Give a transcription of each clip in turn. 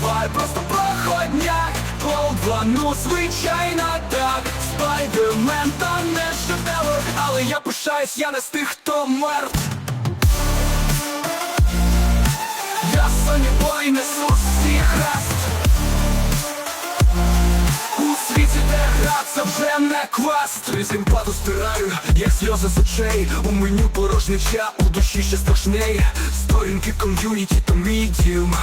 Голдвай, просто проходняк. Ну звичайно так. Спайдермен та не шедевр. Але я пишаюсь, я не з тих, хто мертв Я Соні Бой несу всіх раст у світі, де гра, це вже не квест. Резімпаду стираю, як сльози з очей. У меню порожнича, у душі ще страшней. Сторінки ком'юніті то мій дім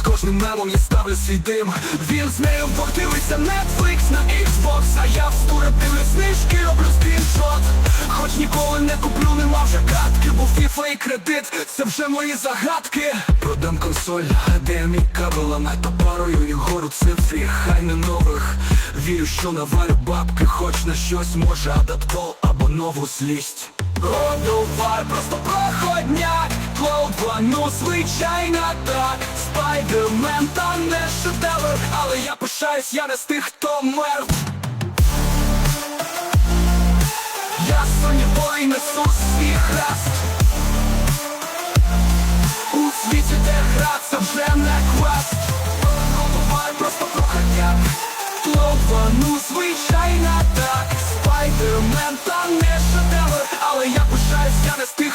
Під кожним мемом я ставлю свій дим. Він з нею Бог дивиться Netflix на Xbox А я в стурах дивлюсь знижки, роблю скріншот Хоч ніколи не куплю, нема вже катки Бо FIFA і кредит, це вже мої загадки. Продам консоль, HDMI кабелами та парою і гору цифрі, хай не нових. Вірю, що наварю бабки, хоч на щось може адаптол або нову злість. Годувар, просто ну звичайно так, спайдермен та не шедевр. Але я пишаюсь, я не з тих, хто мер. Я соні бой несу свій хрест. У світі, де гра це вже не квест. Голова просто прохання Лова, ну звичайно так, спайдермен та не шедевр. Але я пишаюсь, я не з тих